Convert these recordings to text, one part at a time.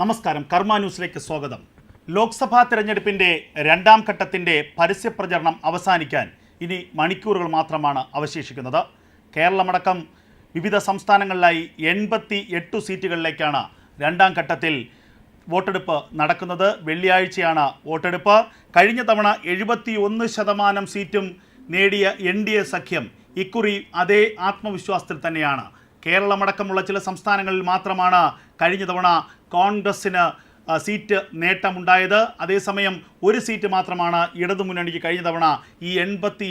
നമസ്കാരം കർമ്മ ന്യൂസിലേക്ക് സ്വാഗതം. ലോക്സഭാ തെരഞ്ഞെടുപ്പിന്റെ രണ്ടാം ഘട്ടത്തിന്റെ പരസ്യപ്രചരണം അവസാനിക്കാൻ ഇനി മണിക്കൂറുകൾ മാത്രമാണ് അവശേഷിക്കുന്നത്. കേരളമടക്കം വിവിധ സംസ്ഥാനങ്ങളിലായി എൺപത്തി എട്ട് സീറ്റുകളിലേക്കാണ് രണ്ടാം ഘട്ടത്തിൽ വോട്ടെടുപ്പ് നടക്കുന്നത്. വെള്ളിയാഴ്ചയാണ് വോട്ടെടുപ്പ്. കഴിഞ്ഞ തവണ എഴുപത്തി ഒന്ന് ശതമാനം സീറ്റും നേടിയ എൻ ഡി എ സഖ്യം ഇക്കുറി അതേ ആത്മവിശ്വാസത്തിൽ തന്നെയാണ്. കേരളമടക്കമുള്ള ചില സംസ്ഥാനങ്ങളിൽ മാത്രമാണ് കഴിഞ്ഞ തവണ കോൺഗ്രസ്സിന് സീറ്റ് നേട്ടമുണ്ടായത്. അതേസമയം ഒരു സീറ്റ് മാത്രമാണ് ഇടതുമുന്നണിക്ക് കഴിഞ്ഞ തവണ ഈ എൺപത്തി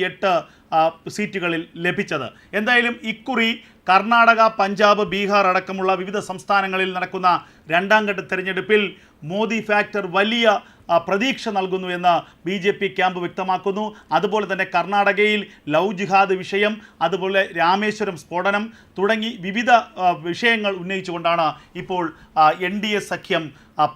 സീറ്റുകളിൽ ലഭിച്ചത്. എന്തായാലും ഇക്കുറി കർണാടക പഞ്ചാബ് ബീഹാർ അടക്കമുള്ള വിവിധ സംസ്ഥാനങ്ങളിൽ നടക്കുന്ന രണ്ടാം ഘട്ട തെരഞ്ഞെടുപ്പിൽ മോദി ഫാക്ടർ വലിയ പ്രതീക്ഷ നൽകുന്നു എന്ന് ബി ജെ പി ക്യാമ്പ് വ്യക്തമാക്കുന്നു. അതുപോലെ തന്നെ കർണാടകയിൽ ലവ് ജിഹാദ് വിഷയം അതുപോലെ രാമേശ്വരം സ്ഫോടനം തുടങ്ങി വിവിധ വിഷയങ്ങൾ ഉന്നയിച്ചുകൊണ്ടാണ് ഇപ്പോൾ എൻ ഡി എ സഖ്യം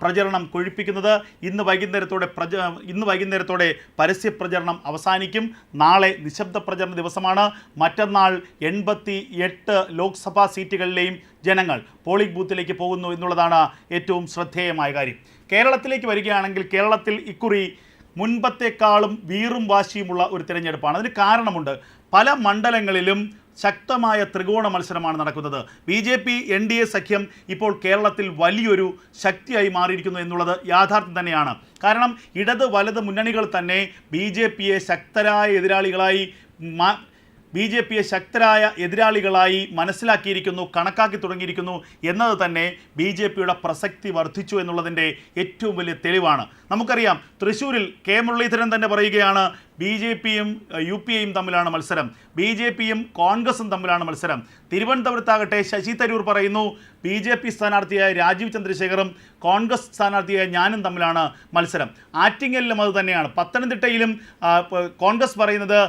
പ്രചരണം കൊഴിപ്പിക്കുന്നത്. ഇന്ന് വൈകുന്നേരത്തോടെ പ്രച ഇന്ന് വൈകുന്നേരത്തോടെ പരസ്യ പ്രചരണം അവസാനിക്കും. നാളെ നിശബ്ദ പ്രചരണ ദിവസമാണ്. മറ്റന്നാൾ എൺപത്തി എട്ട് ലോക്സഭാ സീറ്റുകളിലെയും ജനങ്ങൾ പോളിംഗ് ബൂത്തിലേക്ക് പോകുന്നു എന്നുള്ളതാണ് ഏറ്റവും ശ്രദ്ധേയമായ കാര്യം. കേരളത്തിലേക്ക് വരികയാണെങ്കിൽ കേരളത്തിൽ ഇക്കുറി മുൻപത്തേക്കാളും വീറും വാശിയുമുള്ള ഒരു തിരഞ്ഞെടുപ്പാണ്. അതിന് കാരണമുണ്ട്. പല മണ്ഡലങ്ങളിലും ശക്തമായ ത്രികോണ മത്സരമാണ് നടക്കുന്നത്. B J P N D A സഖ്യം ഇപ്പോൾ കേരളത്തിൽ വലിയൊരു ശക്തിയായി മാറിയിരിക്കുന്നു എന്നുള്ളത് യാഥാർത്ഥ്യം തന്നെയാണ്. കാരണം ഇടത് വലത് മുന്നണികൾ തന്നെ ബി ജെ പിയെ ശക്തരായ എതിരാളികളായി മാ ബി ജെ പിയെ ശക്തരായ എതിരാളികളായി മനസ്സിലാക്കിയിരിക്കുന്നു കണക്കാക്കി തുടങ്ങിയിരിക്കുന്നു എന്നത് തന്നെ ബി ജെ പിയുടെ പ്രസക്തി വർദ്ധിച്ചു എന്നുള്ളതിന്റെ ഏറ്റവും വലിയ തെളിവാണ്. നമുക്കറിയാം തൃശ്ശൂരിൽ കെ മുരളീധരൻ തന്നെ പറയുകയാണ് ബി ജെ പിയും യു പി എയും തമ്മിലാണ് മത്സരം. ബി ജെ പിയും കോൺഗ്രസും തമ്മിലാണ് മത്സരം. തിരുവനന്തപുരത്താകട്ടെ ശശി തരൂർ പറയുന്നു ബി ജെ പി സ്ഥാനാർത്ഥിയായ രാജീവ് ചന്ദ്രശേഖറും കോൺഗ്രസ് സ്ഥാനാർത്ഥിയായ ഞാനും തമ്മിലാണ് മത്സരം. ആറ്റിങ്ങലിലും അത് തന്നെയാണ്. പത്തനംതിട്ടയിലും കോൺഗ്രസ് പറയുന്നത്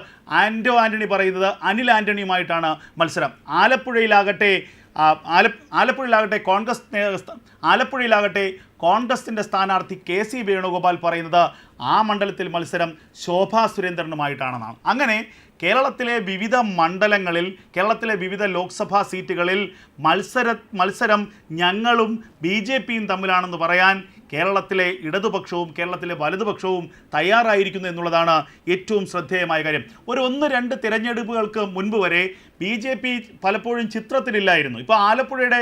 ആൻഡോ ആന്റണി പറയുന്നത് അനിൽ ആന്റണിയുമായിട്ടാണ് മത്സരം. ആലപ്പുഴയിലാകട്ടെ ആല ആലപ്പുഴയിലാകട്ടെ കോൺഗ്രസ് ആലപ്പുഴയിലാകട്ടെ കോൺഗ്രസിന്റെ സ്ഥാനാർത്ഥി കെ സി വേണുഗോപാൽ പറയുന്നത് ആ മണ്ഡലത്തിൽ മത്സരം ശോഭാ സുരേന്ദ്രനുമായിട്ടാണെന്നാണ്. അങ്ങനെ കേരളത്തിലെ വിവിധ മണ്ഡലങ്ങളിൽ കേരളത്തിലെ വിവിധ ലോക്സഭാ സീറ്റുകളിൽ മത്സര മത്സരം ഞങ്ങളും ബി തമ്മിലാണെന്ന് പറയാൻ കേരളത്തിലെ ഇടതുപക്ഷവും കേരളത്തിലെ വലതുപക്ഷവും തയ്യാറായിരിക്കുന്നു എന്നുള്ളതാണ് ഏറ്റവും ശ്രദ്ധേയമായ കാര്യം. ഒരു ഒന്ന് രണ്ട് തിരഞ്ഞെടുപ്പുകൾക്ക് മുൻപ് വരെ ബി ജെ പി പലപ്പോഴും ചിത്രത്തിലില്ലായിരുന്നു. ഇപ്പോൾ ആലപ്പുഴയുടെ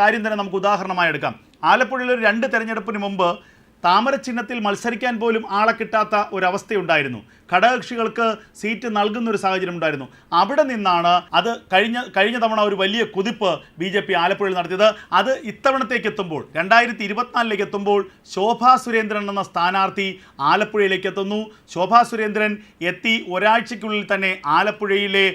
കാര്യം തന്നെ നമുക്ക് ഉദാഹരണമായി എടുക്കാം. ആലപ്പുഴയിൽ ഒരു രണ്ട് തിരഞ്ഞെടുപ്പിന് മുമ്പ് താമര ചിഹ്നത്തിൽ മത്സരിക്കാൻ പോലും ആളെ കിട്ടാത്ത ഒരവസ്ഥയുണ്ടായിരുന്നു ഘടകകക്ഷികൾക്ക് സീറ്റ് നൽകുന്ന ഒരു സാഹചര്യം ഉണ്ടായിരുന്നു. അവിടെ നിന്നാണ് അത് കഴിഞ്ഞ കഴിഞ്ഞ തവണ ഒരു വലിയ കുതിപ്പ് ബി ജെ പി ആലപ്പുഴയിൽ നടത്തിയത്. അത് ഇത്തവണത്തേക്ക് എത്തുമ്പോൾ രണ്ടായിരത്തി ഇരുപത്തിനാലിലേക്ക് എത്തുമ്പോൾ ശോഭാ സുരേന്ദ്രൻ എന്ന സ്ഥാനാർത്ഥി ആലപ്പുഴയിലേക്ക് എത്തുന്നു. ശോഭാ സുരേന്ദ്രൻ എത്തി ഒരാഴ്ചയ്ക്കുള്ളിൽ തന്നെ ആലപ്പുഴയിലെ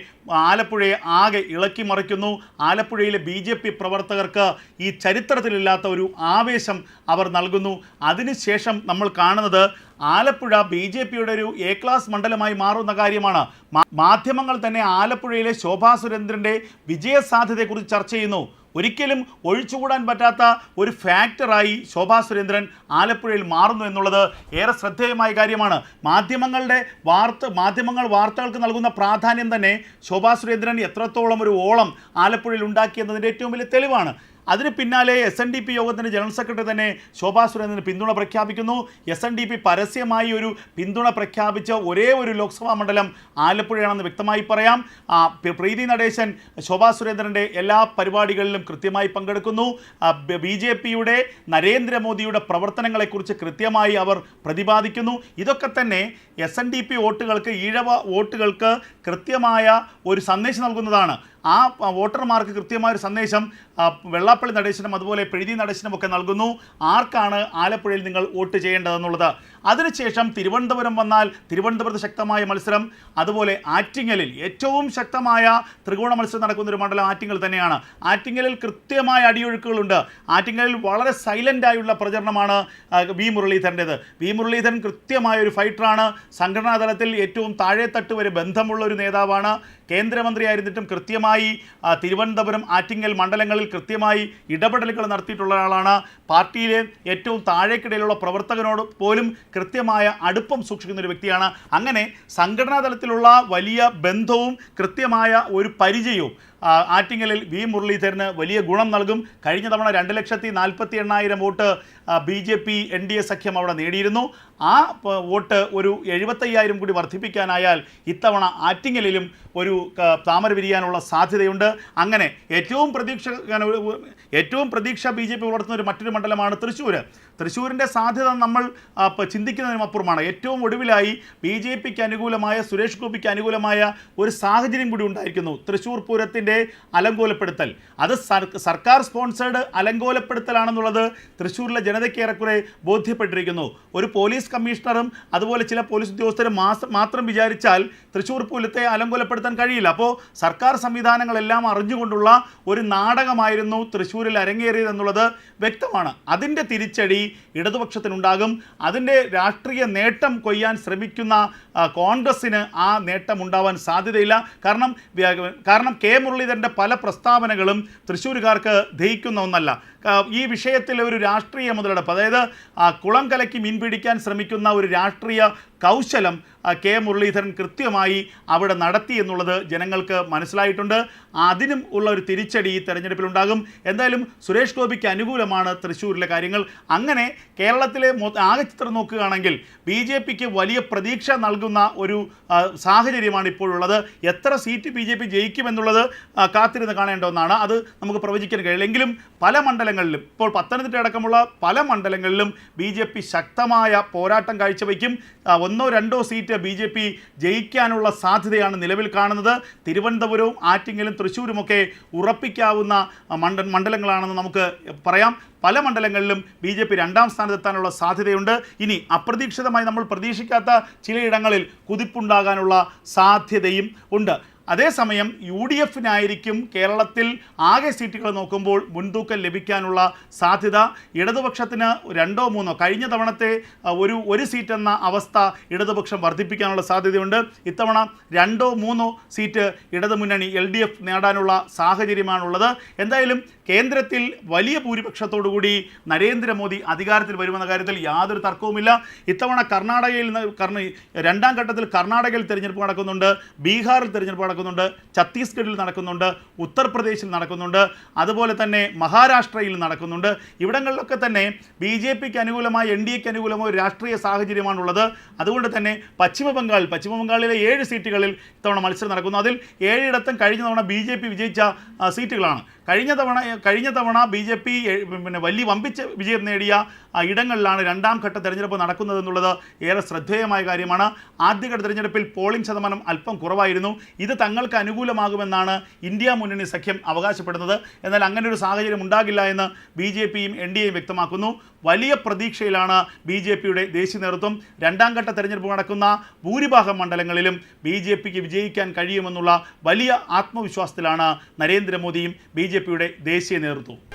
ആലപ്പുഴയെ ആകെ ഇളക്കി മറിക്കുന്നു. ആലപ്പുഴയിലെ ബി ജെ പി പ്രവർത്തകർക്ക് ഈ ചരിത്രത്തിലില്ലാത്ത ഒരു ആവേശം അവർ നൽകുന്നു. അതിനുശേഷം നമ്മൾ കാണുന്നത് ആലപ്പുഴ ബി ജെ പിയുടെ ഒരു എ ക്ലാസ് മണ്ഡലമായി മാറുന്ന കാര്യമാണ്. മാധ്യമങ്ങൾ തന്നെ ആലപ്പുഴയിലെ ശോഭാ സുരേന്ദ്രന്റെ വിജയസാധ്യതയെക്കുറിച്ച് ചർച്ച ചെയ്യുന്നു. ഒരിക്കലും ഒഴിച്ചുകൂടാൻ പറ്റാത്ത ഒരു ഫാക്ടറായി ശോഭാ സുരേന്ദ്രൻ ആലപ്പുഴയിൽ മാറുന്നു എന്നുള്ളത് ഏറെ ശ്രദ്ധേയമായ കാര്യമാണ്. മാധ്യമങ്ങളുടെ വാർത്ത മാധ്യമങ്ങൾ വാർത്തകൾക്ക് നൽകുന്ന പ്രാധാന്യം തന്നെ ശോഭാ സുരേന്ദ്രൻ എത്രത്തോളം ഒരു ഓളം ആലപ്പുഴയിൽ ഉണ്ടാക്കിയെന്നതിന്റെ ഏറ്റവും വലിയ തെളിവാണ്. അതിന് പിന്നാലെ എസ് എൻ ഡി പി യോഗത്തിന്റെ ജനറൽ സെക്രട്ടറി തന്നെ ശോഭാ സുരേന്ദ്രന് പിന്തുണ പ്രഖ്യാപിക്കുന്നു. എസ് എൻ ഡി പി പരസ്യമായി ഒരു പിന്തുണ പ്രഖ്യാപിച്ച ഒരേ ഒരു ലോക്സഭാ മണ്ഡലം ആലപ്പുഴയാണെന്ന് വ്യക്തമായി പറയാം. പ്രീതി നടേശൻ ശോഭാ സുരേന്ദ്രന്റെ എല്ലാ പരിപാടികളിലും കൃത്യമായി പങ്കെടുക്കുന്നു. ബി ജെ പിയുടെ നരേന്ദ്രമോദിയുടെ പ്രവർത്തനങ്ങളെക്കുറിച്ച് കൃത്യമായി അവർ പ്രതിപാദിക്കുന്നു. ഇതൊക്കെ തന്നെ എസ് എൻ ഡി പി വോട്ടുകൾക്ക് ഈഴവ വോട്ടുകൾക്ക് കൃത്യമായ ഒരു സന്ദേശം നൽകുന്നതാണ്. ആ വോട്ടർമാർക്ക് കൃത്യമായ ഒരു സന്ദേശം വെള്ളാപ്പള്ളി നടേശനും അതുപോലെ പെഴുതി നടേശനും ഒക്കെ നൽകുന്നു. ആർക്കാണ് ആലപ്പുഴയിൽ നിങ്ങൾ വോട്ട് ചെയ്യേണ്ടതെന്നുള്ളത്? അതിനുശേഷം തിരുവനന്തപുരം വന്നാൽ തിരുവനന്തപുരത്ത് ശക്തമായ മത്സരം. അതുപോലെ ആറ്റിങ്ങലിൽ ഏറ്റവും ശക്തമായ ത്രികോണ മത്സരം നടക്കുന്ന ഒരു മണ്ഡലം ആറ്റിങ്ങൽ തന്നെയാണ്. ആറ്റിങ്ങലിൽ കൃത്യമായ അടിയൊഴുക്കുകളുണ്ട്. ആറ്റിങ്ങലിൽ വളരെ സൈലന്റായുള്ള പ്രചരണമാണ് വി മുരളീധരന്റേത്. വി മുരളീധരൻ കൃത്യമായ ഒരു ഫൈറ്ററാണ് സംഘടനാ തലത്തിൽ ഏറ്റവും താഴെത്തട്ട് വരെ ബന്ധമുള്ള ഒരു നേതാവാണ്. കേന്ദ്രമന്ത്രിയായിരുന്നിട്ടും കൃത്യമായി തിരുവനന്തപുരം ആറ്റിങ്ങൽ മണ്ഡലങ്ങളിൽ കൃത്യമായി ഇടപെടലുകൾ നടത്തിയിട്ടുള്ള ഒരാളാണ്. പാർട്ടിയിലെ ഏറ്റവും താഴേക്കിടയിലുള്ള പ്രവർത്തകനോട് പോലും കൃത്യമായ അടുപ്പം സൂക്ഷിക്കുന്ന ഒരു വ്യക്തിയാണ്. അങ്ങനെ സംഘടനാ തലത്തിലുള്ള വലിയ ബന്ധവും കൃത്യമായ ഒരു പരിചയവും ആറ്റിങ്ങലിൽ വി മുരളീധരന് വലിയ ഗുണം നൽകും. കഴിഞ്ഞ തവണ രണ്ട് ലക്ഷത്തി നാൽപ്പത്തി എണ്ണായിരം vote B J P N D A സഖ്യം അവിടെ നേടിയിരുന്നു. ആ വോട്ട് ഒരു എഴുപത്തയ്യായിരം കൂടി വർദ്ധിപ്പിക്കാനായാൽ ഇത്തവണ ആറ്റിങ്ങലിലും ഒരു താമര വിരിയാനുള്ള സാധ്യതയുണ്ട്. അങ്ങനെ ഏറ്റവും പ്രതീക്ഷ ഏറ്റവും പ്രതീക്ഷ ബി ജെ പി ഒരു മറ്റൊരു മണ്ഡലമാണ് തൃശ്ശൂർ തൃശ്ശൂരിന്റെ സാധ്യത നമ്മൾ ചിന്തിക്കുന്നതിനും അപ്പുറമാണ്. ഏറ്റവും ഒടുവിലായി ബി ജെ പിക്ക് അനുകൂലമായ സുരേഷ് ഗോപിക്ക് അനുകൂലമായ ഒരു സാഹചര്യം കൂടി ഉണ്ടായിരിക്കുന്നു. തൃശ്ശൂർ പൂരത്തിന്റെ അലങ്കോലപ്പെടുത്തൽ. അത് സർ- സർക്കാർ സ്പോൺസേഡ് അലങ്കോലപ്പെടുത്തലാണെന്നുള്ളത് തൃശ്ശൂരിലെ ജനതയ്ക്ക് ഏറെക്കുറെ ബോധ്യപ്പെട്ടിരിക്കുന്നു. ഒരു പോലീസ് കമ്മീഷണറും അതുപോലെ ചില പോലീസ് ഉദ്യോഗസ്ഥരും മാത്രം വിചാരിച്ചാൽ തൃശ്ശൂർ പൂലത്തെ അലങ്കോലപ്പെടുത്താൻ കഴിയില്ല. അപ്പോൾ സർക്കാർ സംവിധാനങ്ങളെല്ലാം അറിഞ്ഞുകൊണ്ടുള്ള ഒരു നാടകമായിരുന്നു തൃശ്ശൂരിൽ അരങ്ങേറിയതെന്നുള്ളത് വ്യക്തമാണ്. അതിന്റെ തിരിച്ചടി ഇടതുപക്ഷത്തിനുണ്ടാകും. അതിന്റെ രാഷ്ട്രീയ നേട്ടം കൊയ്യാൻ ശ്രമിക്കുന്ന കോൺഗ്രസ്സിന് ആ നേട്ടം ഉണ്ടാവാൻ സാധ്യതയില്ല. കാരണം കാരണം കെ. മുരളീധരന്റെ പല പ്രസ്താവനകളും തൃശ്ശൂരുകാർക്ക് ദഹിക്കുന്ന ഒന്നല്ല. ഈ വിഷയത്തിൽ ഒരു രാഷ്ട്രീയ മുതലെടുപ്പ്. അതായത് കുളം കലക്കി മീൻ പിടിക്കാൻ ശ്രമിക്കുന്ന ഒരു രാഷ്ട്രീയ കൗശലം കെ. മുരളീധരൻ കൃത്യമായി അവിടെ നടത്തി എന്നുള്ളത് ജനങ്ങൾക്ക് മനസ്സിലായിട്ടുണ്ട്. അതിനും ഉള്ള ഒരു തിരിച്ചടി ഈ തെരഞ്ഞെടുപ്പിലുണ്ടാകും. എന്തായാലും സുരേഷ് ഗോപിക്ക് അനുകൂലമാണ് തൃശ്ശൂരിലെ കാര്യങ്ങൾ. അങ്ങനെ കേരളത്തിലെ ആകെ ചിത്രം നോക്കുകയാണെങ്കിൽ ബി ജെ പിക്ക് വലിയ പ്രതീക്ഷ നൽകുന്ന ഒരു സാഹചര്യമാണ് ഇപ്പോഴുള്ളത്. എത്ര സീറ്റ് ബി ജെ പി ജയിക്കുമെന്നുള്ളത് കാത്തിരുന്ന് കാണേണ്ട ഒന്നാണ്. അത് നമുക്ക് പ്രവചിക്കാൻ കഴിയില്ല. എങ്കിലും പല മണ്ഡലങ്ങളിലും ഇപ്പോൾ പത്തനംതിട്ട അടക്കമുള്ള പല മണ്ഡലങ്ങളിലും ബി ശക്തമായ പോരാട്ടം കാഴ്ചവെക്കും. ഒന്നോ രണ്ടോ സീറ്റ് ബി ജെ പി ജയിക്കാനുള്ള സാധ്യതയാണ് നിലവിൽ കാണുന്നത്. തിരുവനന്തപുരവും ആറ്റിങ്ങലും തൃശ്ശൂരുമൊക്കെ ഉറപ്പിക്കാവുന്ന മണ്ഡ മണ്ഡലങ്ങളാണെന്ന് നമുക്ക് പറയാം. പല മണ്ഡലങ്ങളിലും ബി ജെ പി രണ്ടാം സ്ഥാനത്തെത്താനുള്ള സാധ്യതയുണ്ട്. ഇനി അപ്രതീക്ഷിതമായി നമ്മൾ പ്രതീക്ഷിക്കാത്ത ചിലയിടങ്ങളിൽ കുതിപ്പുണ്ടാകാനുള്ള സാധ്യതയും ഉണ്ട്. അതേസമയം യു ഡി എഫിനായിരിക്കും കേരളത്തിൽ ആകെ സീറ്റുകൾ നോക്കുമ്പോൾ മുൻതൂക്കം ലഭിക്കാനുള്ള സാധ്യത. ഇടതുപക്ഷത്തിന് രണ്ടോ മൂന്നോ കഴിഞ്ഞ തവണത്തെ ഒരു ഒരു സീറ്റ് എന്ന അവസ്ഥ ഇടതുപക്ഷം വർദ്ധിപ്പിക്കാനുള്ള സാധ്യതയുണ്ട്. ഇത്തവണ രണ്ടോ മൂന്നോ സീറ്റ് ഇടതുമുന്നണി എൽ ഡി എഫ് നേടാനുള്ള സാഹചര്യമാണുള്ളത്. എന്തായാലും കേന്ദ്രത്തിൽ വലിയ ഭൂരിപക്ഷത്തോടുകൂടി നരേന്ദ്രമോദി അധികാരത്തിൽ വരുമെന്ന കാര്യത്തിൽ യാതൊരു തർക്കവുമില്ല. ഇത്തവണ കർണാടകയിൽ രണ്ടാം ഘട്ടത്തിൽ കർണാടകയിൽ തിരഞ്ഞെടുപ്പ് നടക്കുന്നുണ്ട്. ബീഹാറിൽ തിരഞ്ഞെടുപ്പ് നടക്കുന്നുണ്ട് ഛത്തീസ്ഗഡിൽ നടക്കുന്നുണ്ട് ഉത്തർപ്രദേശിൽ നടക്കുന്നുണ്ട് അതുപോലെ തന്നെ മഹാരാഷ്ട്രയിൽ നടക്കുന്നുണ്ട്. ഇവിടങ്ങളിലൊക്കെ തന്നെ ബി ജെ പിക്ക് അനുകൂലമായ എൻ ഡി എക്ക് അനുകൂലമായ ഒരു രാഷ്ട്രീയ സാഹചര്യമാണുള്ളത്. അതുകൊണ്ട് തന്നെ പശ്ചിമ ബംഗാൾ പശ്ചിമ ബംഗാളിലെ ഏഴ് സീറ്റുകളിൽ ഇത്തവണ മത്സരം നടക്കുന്നു. അതിൽ ഏഴിടത്തും കഴിഞ്ഞ തവണ ബി ജെ പി വിജയിച്ച സീറ്റുകളാണ്. കഴിഞ്ഞ തവണ കഴിഞ്ഞ തവണ ബി ജെ പി പിന്നെ വലിയ വമ്പിച്ച വിജയം നേടിയ ഇടങ്ങളിലാണ് രണ്ടാം ഘട്ട തെരഞ്ഞെടുപ്പ് നടക്കുന്നതെന്നുള്ളത് ഏറെ ശ്രദ്ധേയമായ കാര്യമാണ്. ആദ്യഘട്ട തെരഞ്ഞെടുപ്പിൽ പോളിംഗ് ശതമാനം അല്പം കുറവായിരുന്നു. ഇത് തങ്ങൾക്ക് അനുകൂലമാകുമെന്നാണ് ഇന്ത്യ മുന്നണി സഖ്യം അവകാശപ്പെടുന്നത്. എന്നാൽ അങ്ങനെ ഒരു സാഹചര്യം ഉണ്ടാകില്ല എന്ന് ബി ജെ പിയും എൻ ഡി എയും വ്യക്തമാക്കുന്നു. വലിയ പ്രതീക്ഷയിലാണ് ബി ജെ പിയുടെ ദേശീയ നേതൃത്വം രണ്ടാം ഘട്ട തെരഞ്ഞെടുപ്പ് നടക്കുന്ന ഭൂരിഭാഗം മണ്ഡലങ്ങളിലും ബി ജെ പിക്ക് വിജയിക്കാൻ കഴിയുമെന്നുള്ള വലിയ ആത്മവിശ്വാസത്തിലാണ് നരേന്ദ്രമോദിയും ബി ജെ പിയുടെ ദേശീയ നേതൃത്വവും.